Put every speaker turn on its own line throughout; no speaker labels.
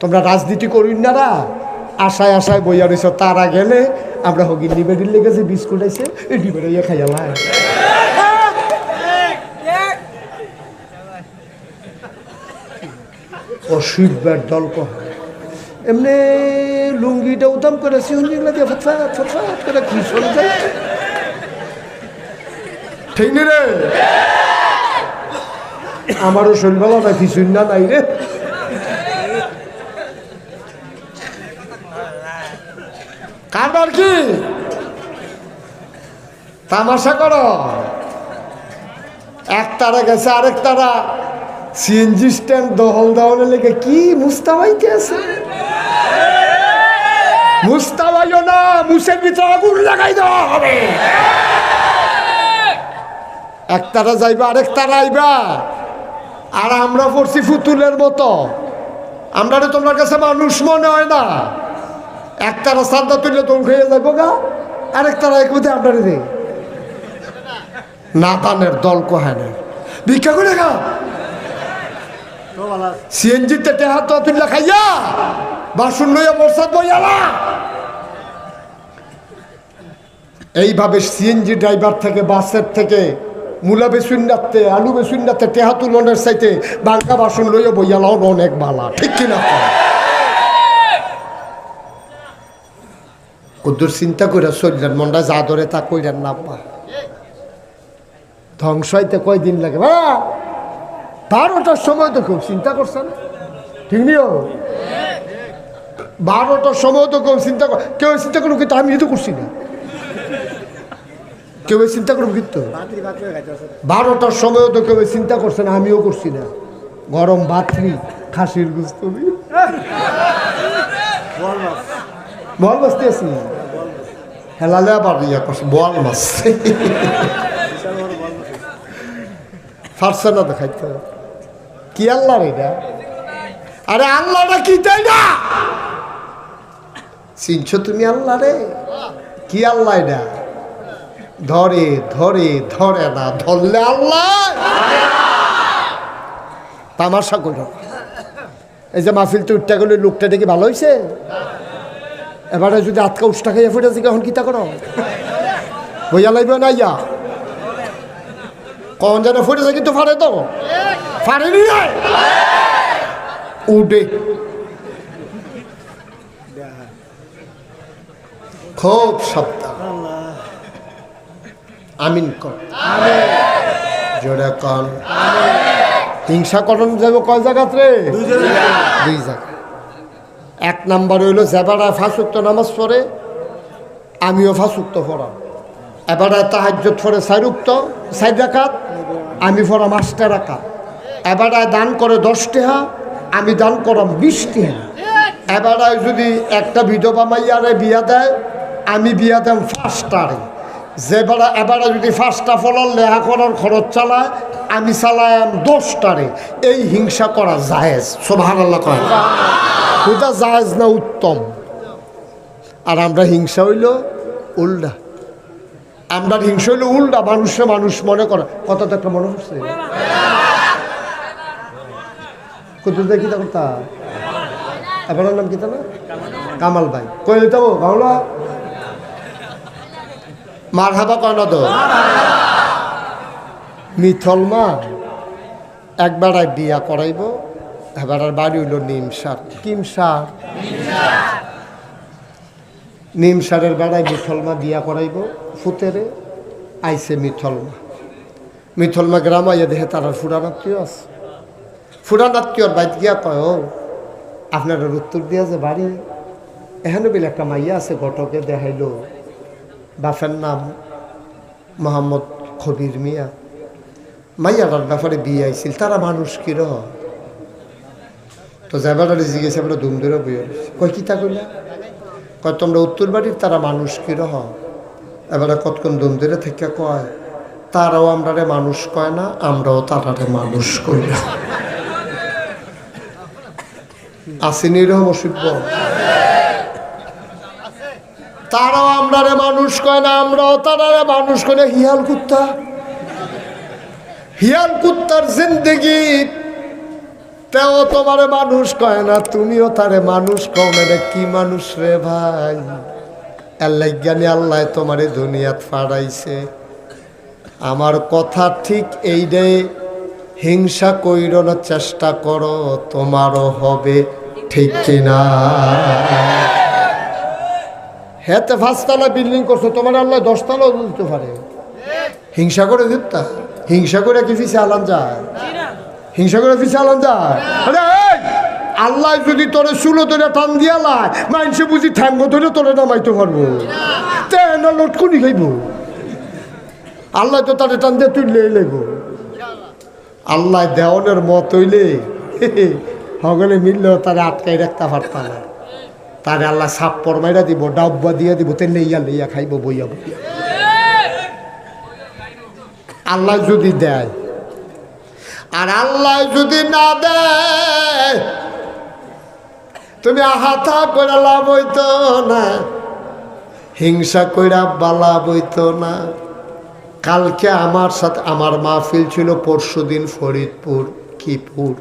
তোমরা রাজনীতি করিন না রা আশায় আশায় বইয়া রয়েছ তারা গেলে আমরা হগির নিবেদির লেগেছে বিস্কুট আছে, এই ডিবেড়াইয়া খাইয়ালাই অসুখবার দল কহ। এমনি লুঙ্গিটা উদাম করে দিয়ে ফটফাট ফটফাট করে কি আমারও ভালো না কিছুই না নাই রে। কারবার কি? তামাশা করো। এক তারা গেছে, আরেক তারা। সিএনজি স্ট্যান্ড দহল দহলে লেগে কি মুস্তাবাইতে আছে? মুস্তাবাইও না, মুসের ভিতরে আগুন লাগাই দেওয়া হবে। এক তারা যাইবা, আরেক তারা আইবা। আর আমরা পড়ছি ফুতুলের মতো। আমরা তোমার কাছে মানুষ মনে হয় না। এক সাদা তুললে তোর খেয়ে যাইব গা আরেক তারা এক মধ্যে আপনার রে নাতানের দল কোহায় না ভিক্ষা করে গা। সিএনজিতে টেহা তো তুললা খাইয়া, বাসন লইয়া বর্ষাত বইয়ালা এইভাবে সিএনজি ড্রাইভার থেকে, বাসের থেকে, মূলা বেসুন্ডাতে আলু বেসুন্ডাতে টেহা তুলনের চাইতে বাঙ্কা বাসন লইয়া বইয়ালাও অনেক বালা। ঠিক কিনা কদ্দুর চিন্তা করে চললেন, মনটা যা ধরে তা কইলেন না পা ধ্বংস হইতে কয়দিন লাগে? বা! বারোটার সময় তো খুব চিন্তা করছেন ঠিক নিও বারোটার সময় তো কেউ চিন্তা কেউ চিন্তা করুক কিন্তু আমি তো করছি না। কেউ চিন্তা করুক কিন্তু। বারোটার সময় তো কেউ চিন্তা করছে না, আমিও করছি না। গরম বাতরি, খাসির গুস্তবি বল মাছ আছি হেলালে আবার ইয়া করছে বল মাছ ফারসা না দেখাইতে কি আল্লাহ এটা আরে আল্লাহটা কি তাই না চিনছো তুমি আল্লাহ রে কি আল্লাহ এটা ধরে ধরে ধরে না ধরলে আল্লাহ তামাশা করো এই যে মাহফিলটা উঠটা গেলে লোকটা দেখি ভালো হয়েছে এবারে যদি আটকা উষ্টা খাইয়া ফুটেছে এখন কিতা করো বইয়া লাগবে না ইয়া? কখন যেন ফুটেছে কিন্তু ফারে তো। ফারেনি রে? উঠে। খুব সাবধান। আমিন কর। জোরে কন হিংসা করণ যাব কয় জায়গাত রে? দুই জায়গা এক নাম্বার হইল যেবারা ফাঁসুক্ত নামাজ পড়ে, আমিও ফাঁসুক্ত পড়াম। এবারে তাহাজ্জত পড়ে চারুক্ত, চার রাকাত, আমি পড়াম আটটা রাকাত। এবারে দান করে দশ টেহা, আমি দান করাম বিশ টেহা। এবারে যদি একটা বিধবা মাইয়ারে বিয়া দেয়, আমি বিয়া দেম ফার্স্টারে যেবারে এবারে যদি ফার্স্টটা ফলার লেহা করার খরচ চালায়, আমি চালায়াম দশটারে। এই হিংসা করা জায়েজ। সোভার আল্লাহ কয়। ওটা জায়েজ না উত্তম। আর আমরা হিংসা হইল উল্টা। আমরা হিংসা হইল উল্ডা মানুষে মানুষ মনে করে। তো একটা মনে পড়ছে? কত দেখি তা কথা আপনার নাম কি না? কামাল ভাই। কই দিতে গাওলা মার হাবা কয় না তো? মিথল মা একবার বিয়া করাইব। এবার বাড়ি হইল নিম সার কিম সার নিম সারের বেড়ায় মিথলমা বিয়া করাইব, ফুতেরে আইসে মিথলমা। মিথলমা গ্রাম আইয়া দেখে তারা ফুরানাত্মীয় আছে। ফুরানাত্মীয়র বাইত গিয়া কয় আপনার উত্তর দিয়া যে বাড়ি, এখানে বেলে একটা মাইয়া আছে ঘটকে দেখাইল বাফের নাম মোহাম্মদ খবির মিয়া। মাইয়াটার ব্যাপারে বিয়ে আইছিল, তারা মানুষ কিরহ তো যাবার জিজ্ঞেস আমরা দুম ধরে বই কয় কিতা কইলা? কয়, তোমরা উত্তর বাড়ির তারা মানুষ কিরহ এবারে কতক্ষণ দুম ধরে থেকে কয়, তারাও আমরারে মানুষ কয় না, আমরাও তারারে মানুষ কই না। আসেনি এরকম অসভ্য তারাও আমরারে মানুষ কয় না, আমরাও তারারে মানুষ কয় না। হিয়াল কুত্তা। হিয়াল কুত্তার জিন্দগি তেও তোমারে মানুষ কয় না, তুমিও তারে মানুষ কও না কি মানুষ রে ভাই? আল্লাহ জ্ঞানী আল্লাহ তোমারে দুনিয়াত ফাড়াইছে। আমার কথা ঠিক এই রে হিংসা কইরনোর চেষ্টা করো, তোমারও হবে ঠিক কিনা। হেতে পাঁচতলা বিল্ডিং করছ, তোমার আল্লাহ দশতলাও দিতে পারে। হিংসা করে দিতা হিংসা করে কি ফিসে আলাম যায়? হিংসা করে ফিসে আলাম যায়! আল্লাহ যদি তোরে চুলো ধরে টান দিয়া লাই মাইনসে বুঝি ঠ্যাঙ্গ ধরে তোরে নামাইতে পারব। তে না লটকুনি খাইব। আল্লাহ তো তারে টান দিয়ে তুললে লাইব আল্লাহ দেওয়ানের মত হইলে সকলে মিললেও তারে আটকাই রাখতে পারতাম না। তারে আল্লাহ সাপ্পর মাইরা দিব ডাব্বা দিয়ে দিব তেলে ইয়া লইয়া খাইব বইয়া বইয়া। আল্লাহ যদি দেয় আর আল্লাহ যদি না দেয়, তুমি হাতা করে লাভ হইতো না, হিংসা কইরা বালা বইতো না। কালকে আমার সাথে আমার মাহফিল ছিল পরশু দিন ফরিদপুর, কিপুর।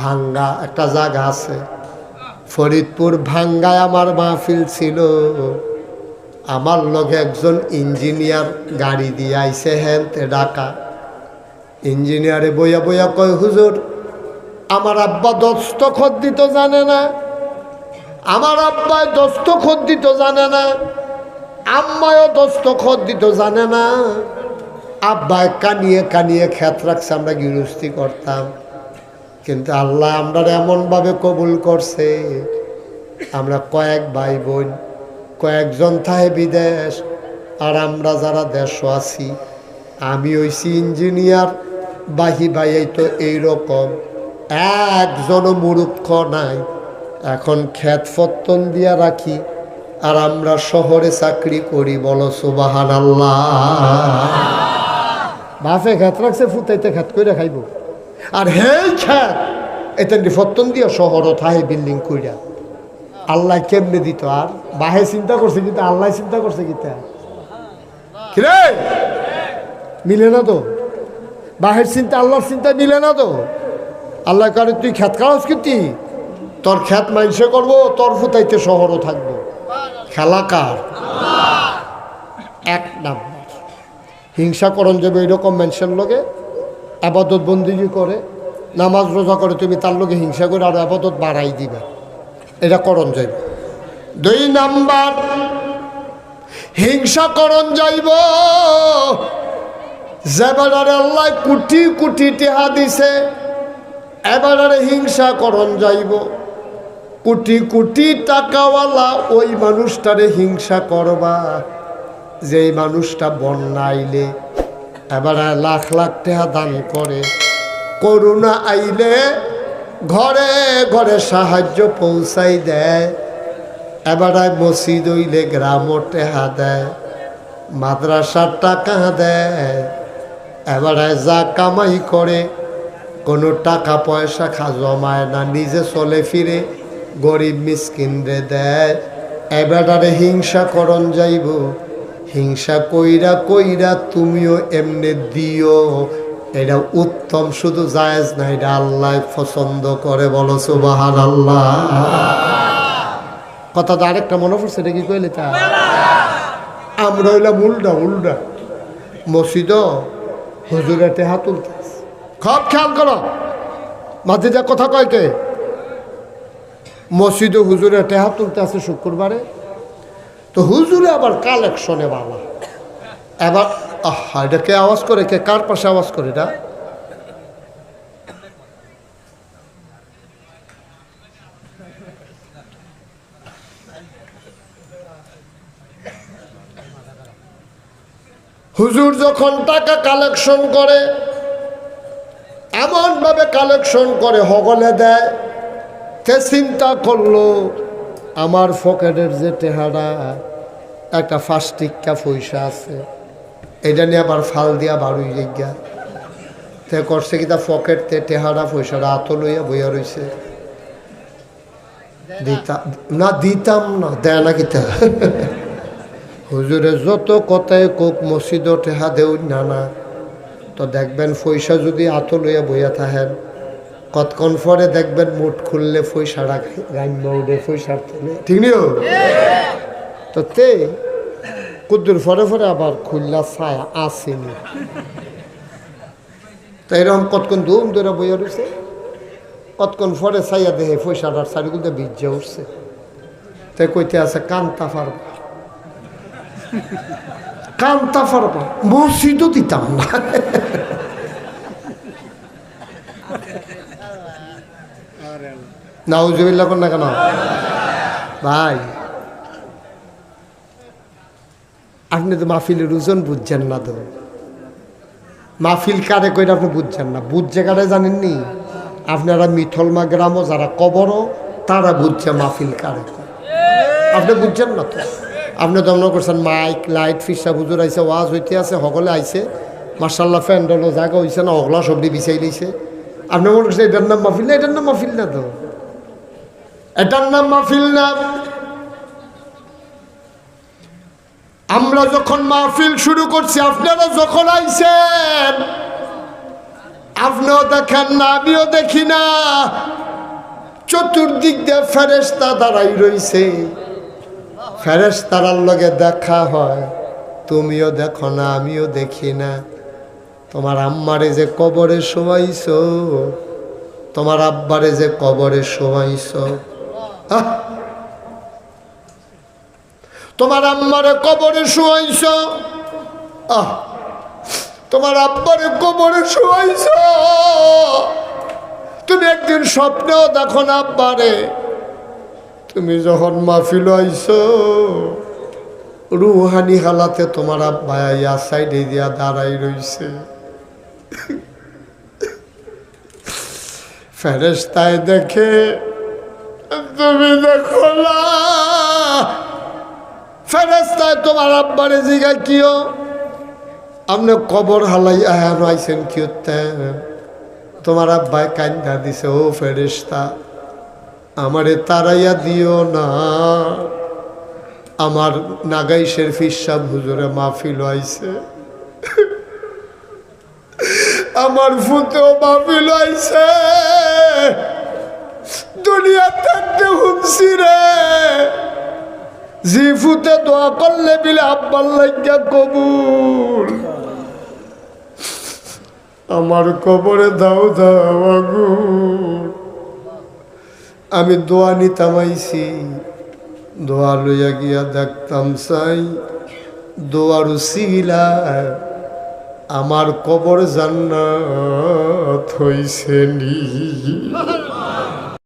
ভাঙ্গা একটা জায়গা আছে। ফরিদপুর ভাঙ্গায় আমার মাহফিল ছিল। আমার লগে একজন ইঞ্জিনিয়ার গাড়ি দিয়ে আইসে হেনতে ডাকা ইঞ্জিনিয়ারে বইয়া বইয়া কয়, হুজুর, আমার আব্বা দস্তখত দিতে জানে না। আমার আব্বাই দস্তখত দিতে জানে না। আম্মায়ও দস্তখত দিতে জানে না। আব্বায় কানিয়ে কানিয়ে খ্যাত রাখছে, আমরা গৃহস্থী করতাম। কিন্তু আল্লাহ আমরা এমনভাবে কবুল করছে, আমরা কয়েক ভাই বোন কয়েকজন থাহে বিদেশ, আর আমরা যারা দেশ আছি আমি হইছি ইঞ্জিনিয়ার বাহি ভাই এই তো এইরকম। একজনও মুরুক্ষ নাই। এখন খ্যাত ফত্তন দিয়া রাখি আর আমরা শহরে চাকরি করি বলো সুবাহান আল্লাহ বাফে খ্যাত রাখছে ফুটাইতে খ্যাত করে খাইব। আর হেই খ্যাত এটা ফত্তন দিয়া শহরও থাহে বিল্ডিং কইরা। আল্লাহ কেমনে দিত আর? বাহে চিন্তা করছে কিন্তু আল্লাহ চিন্তা করছে কিতা কিরে? মিলে না তো? বাহের চিন্তা, আল্লাহর চিন্তা মিলে না তো। আল্লাহ কারে, তুই খ্যাত খাওয়াস কিন্তু তোর খ্যাত মাইনসে করব, তোর ফুতাইতে শহরও থাকব। খেলাকার এক নাম্বার। হিংসা করণ যাবে এরকম মানুষের লগে, আবাদত বন্দিগি করে, নামাজ রোজা করে, তুমি তার লগে হিংসা করে আর আবাদত বাড়াই দিবে। এটা করণ যাইব। দুই নাম্বার, হিংসা করণ যাইব। যেবারে আল্লাহ কোটি কোটি টেহা দিছে এবারে হিংসা করণ যাইব। কোটি কোটি টাকাওয়ালা ওই মানুষটারে হিংসা করবা, যেই মানুষটা বন্যাইলে এবারে লাখ লাখ টাকা দান করে। করুণা আইলে ঘরে ঘরে সাহায্য পৌঁছাই দেয় এবারে মসজিদ হইলে গ্রামও টেহা দেয়, মাদ্রাসার টাকা দেয়। এবারে যা কামাই করে, কোনো টাকা পয়সা খা জমায় না, নিজে চলে ফিরে গরিব মিসকিনরে দেয়। এবারে হিংসা করণ যাইব, হিংসা কইরা কইরা তুমিও এমনি দিও। এটা উত্তম, শুধু জায়েজ না, এটা আল্লাহ পছন্দ করে, বলো সুবাহান আল্লাহ কথা তো আরেকটা মনে পড়ছে, এটা কি কইলে তা? আমরা হইলাম উল্টা উল্টা। মসজিদ হুজুরেতে হাত তুলতে খব খেয়াল করো। মাঝে যা কথা কয় কে মসজিদে হুজুরে টেহা তুলতে আছে শুক্রবারে তো হুজুরে আবার কালেকশনে বাবা। এবার আহা এটা কে আওয়াজ করে? কে কার পাশে আওয়াজ করে এটা? হুজুর যখন টাকা কালেকশন করে এমনভাবে কালেকশন করে হগলে দেয় তে চিন্তা করল আমার পকেটের যে টেহারা একটা ফার্স্ট টিক্কা পয়সা আছে এটা নিয়ে আবার ফাল দিয়া বাড়ুই গিয়া তে করছে কি তা পকেট তে টেহারা পয়সাটা আত লইয়া বইয়া রইছে। দিতাম না দিতাম না দেয় না কিতা হুজুরে যত কথায় কোক মসজিদ টেহা দেউ না না। তো দেখবেন পয়সা যদি আত লইয়া বইয়া থাকেন কতক্ষণ পরে দেখবেন মুঠ খুললে পয়সাটা গাইম্য উঠে পয়সার তেলে। ঠিক নিও তো তে, কুদ্দুর ফরে ফরে আবার খুললা ছায়া আসেনি তো এরকম কতক্ষণ ধুম ধরে বইয়া রয়েছে কতক্ষণ ফরে ছাইয়া দেহে পয়সাটার চারিগুলো বীর্যে উঠছে। তাই কইতে আছে কান্তা পারবা কান্তা পারবা মসজিদও দিতাম না। কোন? ভাই। আপনি তো মাহফিলের ওজন বুঝছেন না তো। মাহফিল কারে কইরা আপনি বুঝছেন না? বুঝছে কারে জানেননি? আপনারা মিথলমা গ্রামও যারা কবরও, তারা বুঝছে মাহফিল কারে আপনি বুঝছেন না তো? আপনি তো মনে করছেন মাইক, লাইট, ফিসা, হুজুর আইসে ওয়াজ হইতে আছে, সকলে আইছে। মার্শাল্লাহ ফ্যান্ডলো জায়গা হইছে না অগলা সবজি বিছাই লইছে আপনি মনে করছেন এটার নাম মাহফিল না, এটার নাম মাহফিল না তো? এটার নাম মাহফিল না। আমরা যখন মাহফিল শুরু করছি, আপনারা যখন আইছেন, আপনিও দেখেন না, আমিও দেখি না। চতুর্দিক দিয়ে ফেরেস্তা দাঁড়াই রইছে ফেরেস্তারার লগে দেখা হয়। তুমিও দেখো না, আমিও দেখি না। তোমার আম্মারে যে কবরে শোয়াইছ, তোমার আব্বারে যে কবরে শোয়াইছ! তোমার আম্মারে কবরে শোয়াইছ, আহ! তোমার আব্বারে কবরে শোয়াইছ। তুমি একদিন স্বপ্নেও দেখো না আব্বারে। তুমি যখন মাহফিল আইছ, রুহানি হালাতে তোমার আব্বা ইয়া সাইডে দিয়া দাঁড়াই রইছে। ফেরেস্তায় দেখে, তুমি দেখো ফেরেস্তায় তোমার আব্বারে জিগা কিও আপনি কবর হালাই আয়ান আইছেন কি তোমার আব্বায় কান্দা দিছে, ও ফেরেস্তা আমারে তারাইয়া দিও না। আমার নাগাইশের ফিসাব হুজুরে মাহফিল আইছে আমার ফুতেও মাহফিল আইছে দুনিয়া থাকতে হুমছি রে। জি ফুতে দোয়া করলে বিলে আব্বার লাগিয়া কবুল। আমার কবরে দাও দাও আগুন। আমি দোয়া নিতাম আইছি। দোয়া লইয়া গিয়া দেখতাম চাই দোয়ার সিগিলা আমার কবর জান্নাত হইছে নি।